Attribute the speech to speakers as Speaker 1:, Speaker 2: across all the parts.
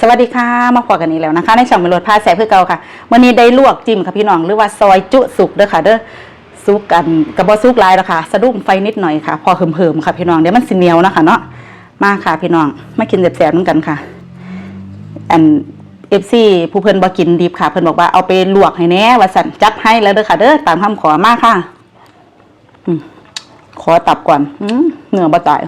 Speaker 1: สวัสดีค่ะมาพอกันอีกแล้วนะคะ ในช่องมรดพาแสบเพื่อเก่าค่ะวันนี้ได้ลวกจิ้มค่ะพี่น้องหรือว่าซอยจุสุกเด้อค่ะเด้อซุกกันกระบอกซุกลายแล้วค่ะสะดุ้งไฟนิดหน่อยค่ะ พอเหิมๆค่ะพี่น้องเดี๋ยวมันสิเหนียวนะคะเนาะมาค่ะพี่น้องมากินแสบๆน้ำกันค่ะอันเอฟซีผู้เพิ่นบ่กินดิบค่ะ เพิ่นบอกว่าเอาไปลวกให้แน่ว่าสั่นจัดให้แล้วเด้อค่ะเด้อตามคำขอมาค่ะอืขอตับก่อนอืมเนื้อบ่ตาย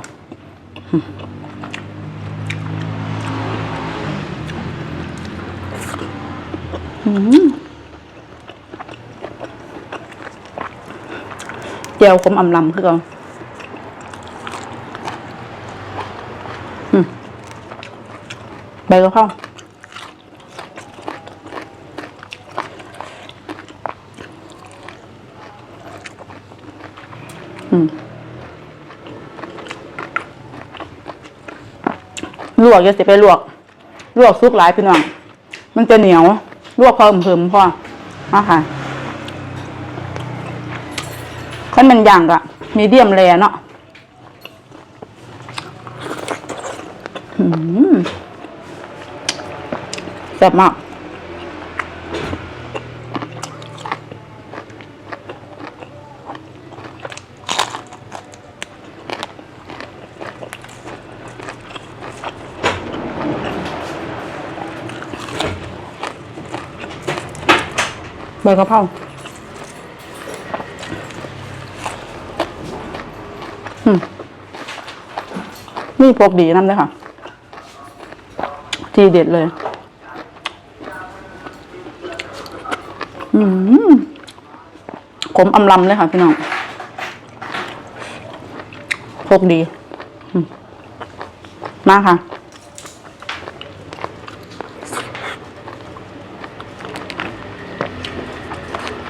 Speaker 1: เจียวขมอำลำคือกันอืมใบกะเพราลวกอย่าสิไปลวก ลวกซุกหลายพี่น้อง มันจะเหนียว ลวกพอเพิ่มๆพอมาค่ะขั้นมันย่างกะมีเดียมแรเนาะอืมแซ่บมาก บกะเพราอืมนี่พวกดีน้ำเลยค่ะ ทีเด็ดเลย อืมขมอำลำเลยค่ะพี่น้องพวกดีมมาค่ะ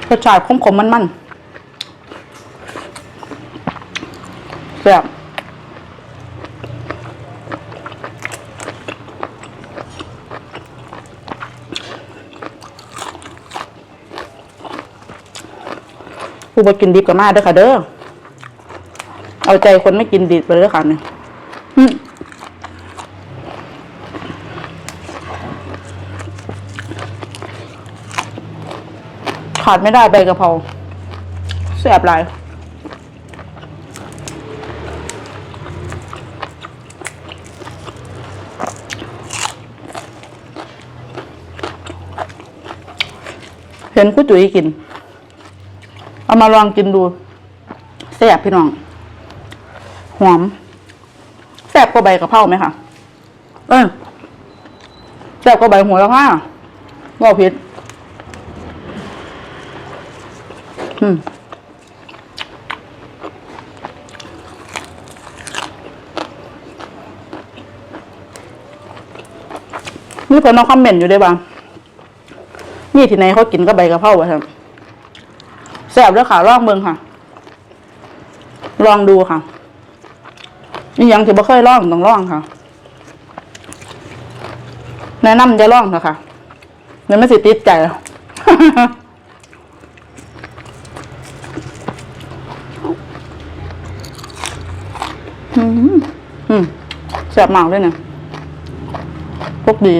Speaker 1: รสชาติขมๆมันๆแซ่บผู้บ่กินดิบก็มาเด้อค่ะเด้อ เอาใจคนไม่กินดิบไปเลยค่ะเนี่ย ขาดไม่ได้ใบกะเพราแซ่บหลายเห็นผู้จุ๋ยกิน เอามาลองกินดูแซ่บพี่น้อง หอมแซ่บกว่าใบกะเพราไหมคะเออแซ่บกว่าใบหัวละผ้าบอกผิดอื มมีคนเอาคอมเมนต์อยู่ด้วยบ้านี่ที่ไหนเขากินก็ใบกะเพราวะครับแซ่บด้วยค่ะลองเบิ่งค่ะ ลองดูค่ะนี่ยังถือบ่เคยลองต้องลองค่ะ แนะนำจะลองเถอะค่ะเดี๋ยวไม่สิติดใจ อืม อืมแซ่บมากเลยเนี่ยพวกดี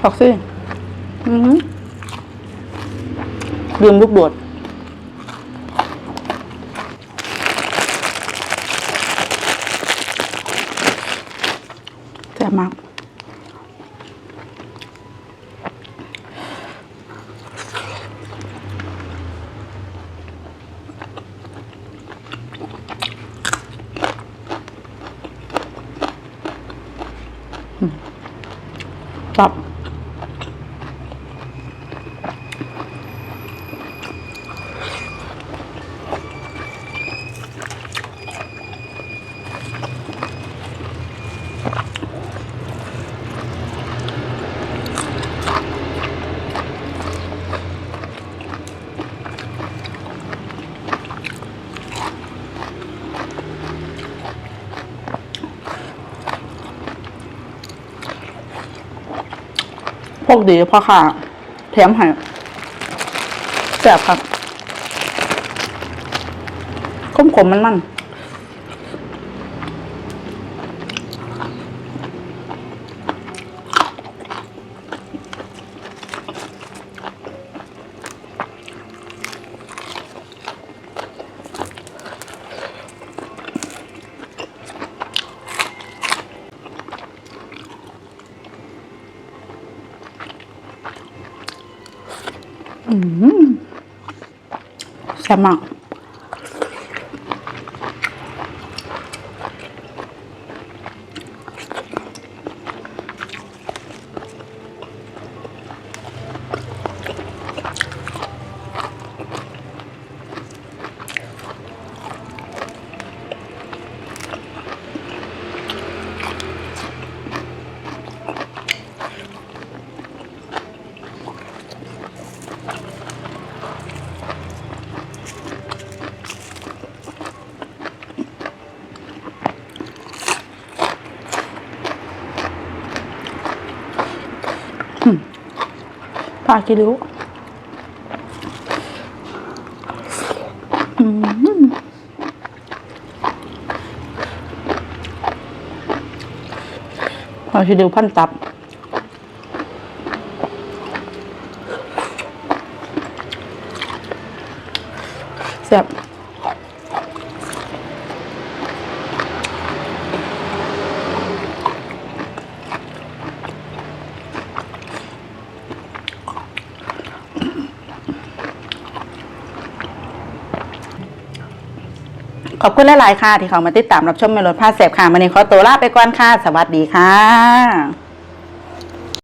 Speaker 1: ผักสิอือหือ ลืมลูกโคดีพ่อค่ะ แถมให้แซ่บครับขมขมมันมัน แซ่บมากากิริ้วอืมปลากิดิวพันตับ แซ่บ ขอบคุณหลาย ๆ ค่ะ ที่เขามาติดตามรับชมเมลดผ้าเสพค่ะวันนี้ขอตัวลาไปก่อนค่ะ สวัสดีค่ะ